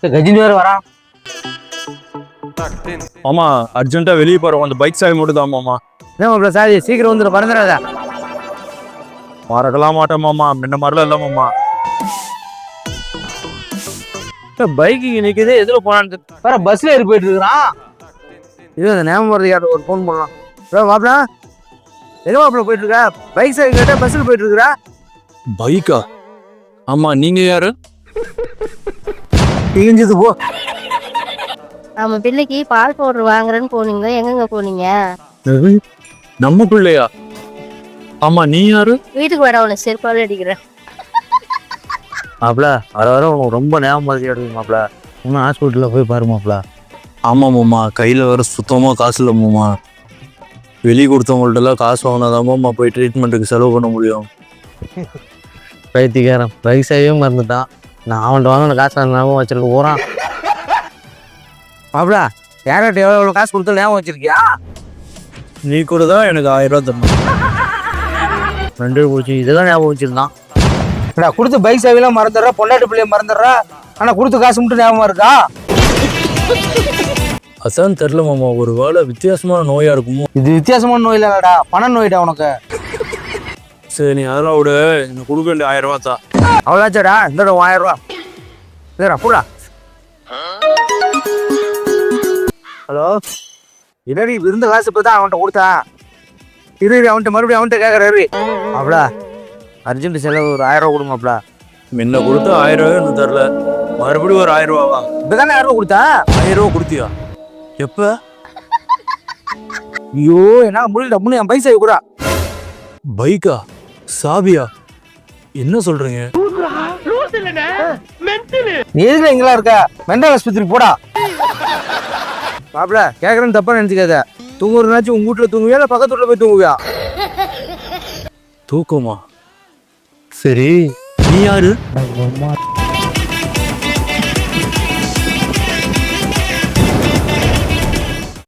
சரி கஜினி வேற வரான் மாமா அர்ஜென்ட்டா வெளியே போறோம். அந்த பைக் சாவி மட்டும் தான் மாமா. என்ன சீக்கிரம் வந்துடும் பறந்துடாத மறக்கலாம் மாட்டேன் மாமா. முன்ன மாதிரிலாம் இல்லை மாமா. பைக்கு நிக்குது எதுல போனான்னு வேற பஸ்ல ஏறி போயிட்டு இருக்கிறான் இது அந்த ஞாபகம் வருது யார்ட்ட ஒரு ஃபோன் பண்ணலாம். ப்ரோ மாப்பிள எங்க மாப்பிள போயிட்டு இருக்க? பைக் சைக்கிள் கேட்டா பஸ்ஸில் போயிட்டு இருக்கிறா பைக்கா? ஆமா நீங்க யாரு? இழிஞ்சது போ. நம்ம பிள்ளைக்கு பால் பவுடர் வாங்குறேன்னு போனீங்க எங்கெங்க போனீங்க? நம்ம பிள்ளையா? ஆமா நீ யாரு? வீட்டுக்கு வர உனக்கு செருப்பாலே அடிக்கிறேன். மாப்பிள வர வர உனக்கு ரொம்ப ஞாபகம் வருது எடுக்கு மாப்பிள இன்னும் ஹாஸ்பிட்டலில் போய் பாரு மாப்பிள ஆமா மாமா. கையில வேற சுத்தமா காசு இல்லை மாமா. வெளியே கொடுத்தவங்கள்ட்ட எல்லாம் காசு வாங்கினாதான் மாமா போய் ட்ரீட்மெண்ட்டுக்கு செலவு பண்ண முடியும். பைத்தியக்காரன். சேவையும் மறந்துட்டான். நான் அவன்கிட்ட வாங்கின காசு நான் ஞாபகம் வச்சிருக்க போகிறான் மாப்பிள யார்கிட்ட எவ்வளோ எவ்வளோ காசு கொடுத்தா ஞாபகம் வச்சிருக்கியா? நீ கூட தான் எனக்கு ஆயிரம் ரூபா தரணும். ரெண்டு போச்சு இதெல்லாம் ஞாபகம் வச்சிருந்தான். நான் கொடுத்த பைக் சேவையெல்லாம் மறந்துடுறா பொண்டாட்டி பிள்ளைய மறந்துடுறா? ஆனால் கொடுத்த காசு மட்டும் ஞாபகம் இருக்கா? அதான் தெரில மாமா ஒரு வேளை வித்தியாசமான நோயா இருக்குமோ? இது வித்தியாசமான நோய் இல்லைடா பண நோய்டா உனக்கு. சரி நீ அதெல்லாம் விட. எனக்கு கொடுக்க வேண்டிய ஆயிரம் ரூபா தான் அவ்வளோச்சாடா இந்த ஆயிரம் ரூபா. இல்லைடா போடா. ஹலோ? என்னடி இருந்த காசு இப்போ தான் அவன்கிட்ட கொடுத்தான். இரு இரு, அவன்கிட்ட மறுபடியும் அவன்கிட்ட கேட்குறாரு அவ்வளோ. அர்ஜென்ட் செலவு ஒரு ஆயிரம் ரூபா கொடுமாப்ல முன்ன கொடுத்த ஆயிரம் ரூபாய் இன்னும் தரல மறுபடியும் ஒரு ஆயிரம் ரூபாவா? இப்போ தானே ஆயிரம் ரூபா கொடுத்தா? ஆயிரம் ரூபா கொடுத்தியா? எப்ப? ஐயோ என்ன முடியல முன்னு என் பைசா கூட. பைக்கா சாவியா என்ன சொல்றீங்க? நீ இங்கெல்லாம் இருக்க? மென்டல் ஆஸ்பத்திரிக்கு போடா. மாப்பிள கேட்குறேன்னு தப்பா நினச்சிக்காத. தூங்குறதுனாச்சும் உங்க வீட்டில் தூங்குவியா இல்லை பக்கத்து வீட்டில் போய் தூங்குவியா? தூக்கமா? சரி நீ யாரு?